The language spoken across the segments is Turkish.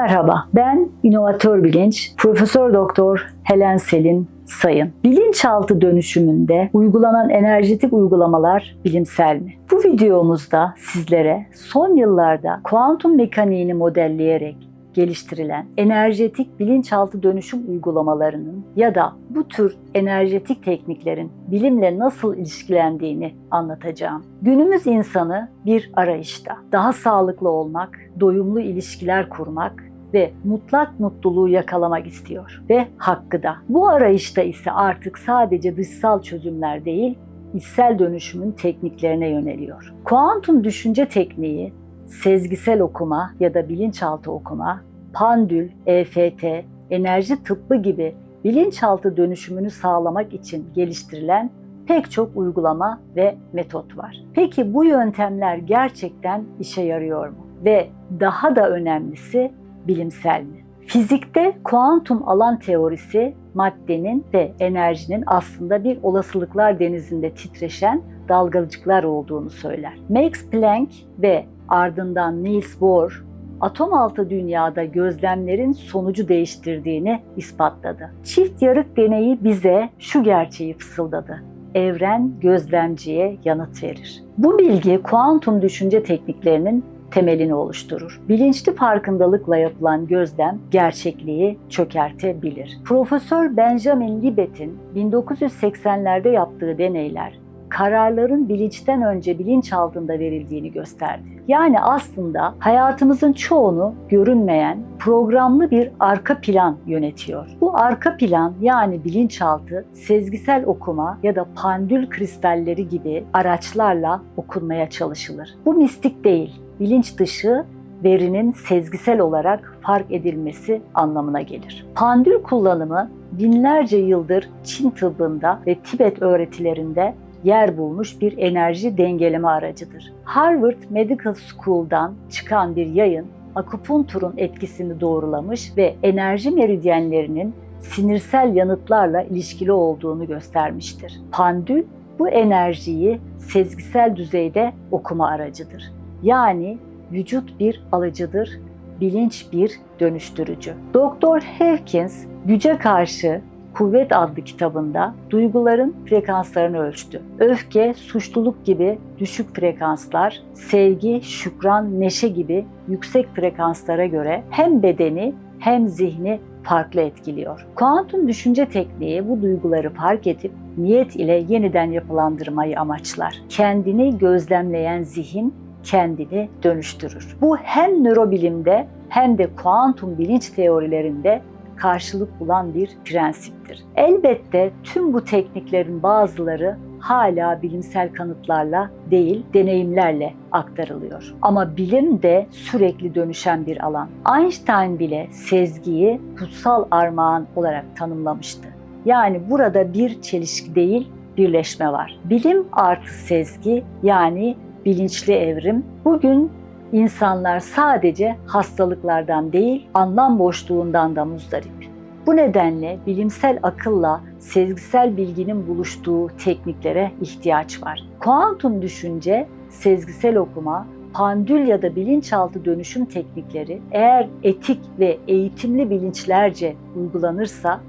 Merhaba, ben inovatör bilinç, Profesör Doktor Helen Selin Sayın. Bilinçaltı dönüşümünde uygulanan enerjetik uygulamalar bilimsel mi? Bu videomuzda sizlere son yıllarda kuantum mekaniğini modelleyerek geliştirilen enerjetik bilinçaltı dönüşüm uygulamalarının ya da bu tür enerjetik tekniklerin bilimle nasıl ilişkilendiğini anlatacağım. Günümüz insanı bir arayışta. Daha sağlıklı olmak, doyumlu ilişkiler kurmak ve mutlak mutluluğu yakalamak istiyor ve hakkı da. Bu arayışta ise artık sadece dışsal çözümler değil, içsel dönüşümün tekniklerine yöneliyor. Kuantum düşünce tekniği sezgisel okuma ya da bilinçaltı okuma, pandül, EFT, enerji tıbbı gibi bilinçaltı dönüşümünü sağlamak için geliştirilen pek çok uygulama ve metot var. Peki bu yöntemler gerçekten işe yarıyor mu? Ve daha da önemlisi bilimsel mi? Fizikte kuantum alan teorisi maddenin ve enerjinin aslında bir olasılıklar denizinde titreşen dalgacıklar olduğunu söyler. Max Planck ve ardından Niels Bohr atom altı dünyada gözlemlerin sonucu değiştirdiğini ispatladı. Çift yarık deneyi bize şu gerçeği fısıldadı. Evren gözlemciye yanıt verir. Bu bilgi kuantum düşünce tekniklerinin temelini oluşturur. Bilinçli farkındalıkla yapılan gözlem gerçekliği çökertebilir. Profesör Benjamin Libet'in 1980'lerde yaptığı deneyler kararların bilinçten önce bilinç altında verildiğini gösterdi. Yani aslında hayatımızın çoğunu görünmeyen programlı bir arka plan yönetiyor. Bu arka plan yani bilinçaltı sezgisel okuma ya da pandül kristalleri gibi araçlarla okunmaya çalışılır. Bu mistik değil, bilinç dışı verinin sezgisel olarak fark edilmesi anlamına gelir. Pandül kullanımı binlerce yıldır Çin tıbbında ve Tibet öğretilerinde yer bulmuş bir enerji dengeleme aracıdır. Harvard Medical School'dan çıkan bir yayın akupunkturun etkisini doğrulamış ve enerji meridyenlerinin sinirsel yanıtlarla ilişkili olduğunu göstermiştir. Pandül bu enerjiyi sezgisel düzeyde okuma aracıdır. Yani vücut bir alıcıdır, bilinç bir dönüştürücü. Doktor Hawkins güce karşı Kuvvet adlı kitabında duyguların frekanslarını ölçtü. Öfke, suçluluk gibi düşük frekanslar, sevgi, şükran, neşe gibi yüksek frekanslara göre hem bedeni hem zihni farklı etkiliyor. Kuantum düşünce tekniği bu duyguları fark edip niyet ile yeniden yapılandırmayı amaçlar. Kendini gözlemleyen zihin kendini dönüştürür. Bu hem nörobilimde hem de kuantum bilinç teorilerinde karşılık bulan bir prensiptir. Elbette tüm bu tekniklerin bazıları hala bilimsel kanıtlarla değil, deneyimlerle aktarılıyor. Ama bilim de sürekli dönüşen bir alan. Einstein bile sezgiyi kutsal armağan olarak tanımlamıştı. Yani burada bir çelişki değil, birleşme var. Bilim artı sezgi yani bilinçli evrim bugün İnsanlar sadece hastalıklardan değil, anlam boşluğundan da muzdarip. Bu nedenle bilimsel akılla sezgisel bilginin buluştuğu tekniklere ihtiyaç var. Kuantum düşünce, sezgisel okuma, pandül ya da bilinçaltı dönüşüm teknikleri eğer etik ve eğitimli bilinçlerce uygulanırsa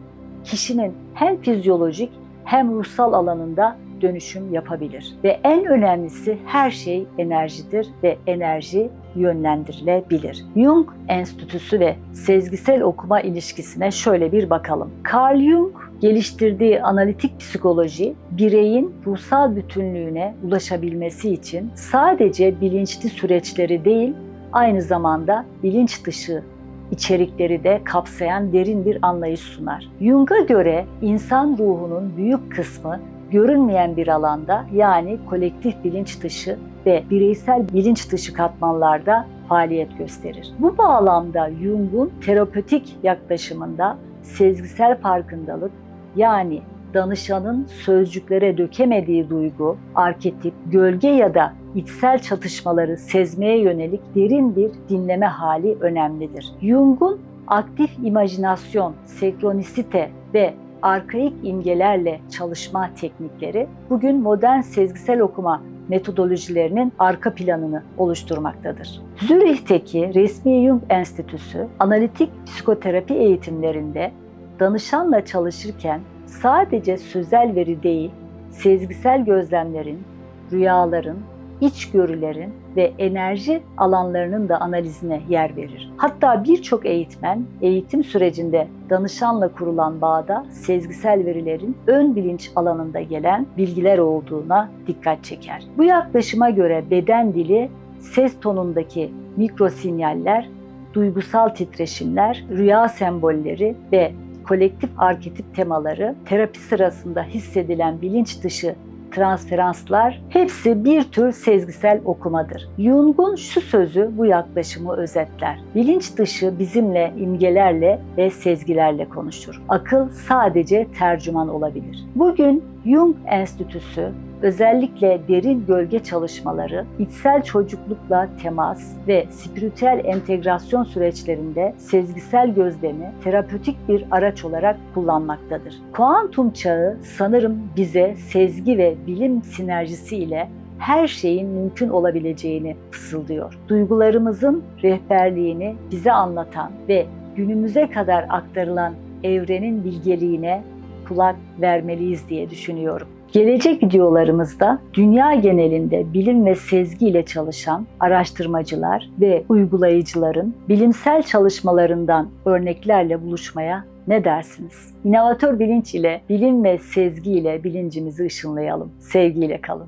kişinin hem fizyolojik hem ruhsal alanında dönüşüm yapabilir. Ve en önemlisi her şey enerjidir ve enerji yönlendirilebilir. Jung Enstitüsü ve sezgisel okuma ilişkisine şöyle bir bakalım. Carl Jung geliştirdiği analitik psikoloji bireyin ruhsal bütünlüğüne ulaşabilmesi için sadece bilinçli süreçleri değil, aynı zamanda bilinç dışı içerikleri de kapsayan derin bir anlayış sunar. Jung'a göre insan ruhunun büyük kısmı görünmeyen bir alanda yani kolektif bilinç dışı ve bireysel bilinç dışı katmanlarda faaliyet gösterir. Bu bağlamda Jung'un terapötik yaklaşımında sezgisel farkındalık yani danışanın sözcüklere dökemediği duygu, arketip, gölge ya da içsel çatışmaları sezmeye yönelik derin bir dinleme hali önemlidir. Jung'un aktif imajinasyon, senkronisite ve arkaik imgelerle çalışma teknikleri bugün modern sezgisel okuma metodolojilerinin arka planını oluşturmaktadır. Zürih'teki resmi Jung Enstitüsü analitik psikoterapi eğitimlerinde danışanla çalışırken sadece sözel veri değil, sezgisel gözlemlerin, rüyaların, içgörülerin ve enerji alanlarının da analizine yer verir. Hatta birçok eğitmen eğitim sürecinde danışanla kurulan bağda sezgisel verilerin ön bilinç alanında gelen bilgiler olduğuna dikkat çeker. Bu yaklaşıma göre beden dili, ses tonundaki mikrosinyaller, duygusal titreşimler, rüya sembolleri ve kolektif arketip temaları, terapi sırasında hissedilen bilinç dışı transferanslar hepsi bir tür sezgisel okumadır. Jung'un şu sözü bu yaklaşımı özetler. Bilinç dışı bizimle imgelerle ve sezgilerle konuşur. Akıl sadece tercüman olabilir. Bugün Jung Enstitüsü özellikle derin gölge çalışmaları, içsel çocuklukla temas ve spiritüel entegrasyon süreçlerinde sezgisel gözlemi terapötik bir araç olarak kullanmaktadır. Kuantum çağı sanırım bize sezgi ve bilim sinerjisi ile her şeyin mümkün olabileceğini fısıldıyor. Duygularımızın rehberliğini bize anlatan ve günümüze kadar aktarılan evrenin bilgeliğine kulak vermeliyiz diye düşünüyorum. Gelecek videolarımızda dünya genelinde bilim ve sezgi ile çalışan araştırmacılar ve uygulayıcıların bilimsel çalışmalarından örneklerle buluşmaya ne dersiniz? İnovatör bilinç ile bilim ve sezgi ile bilincimizi ışınlayalım. Sevgiyle kalın.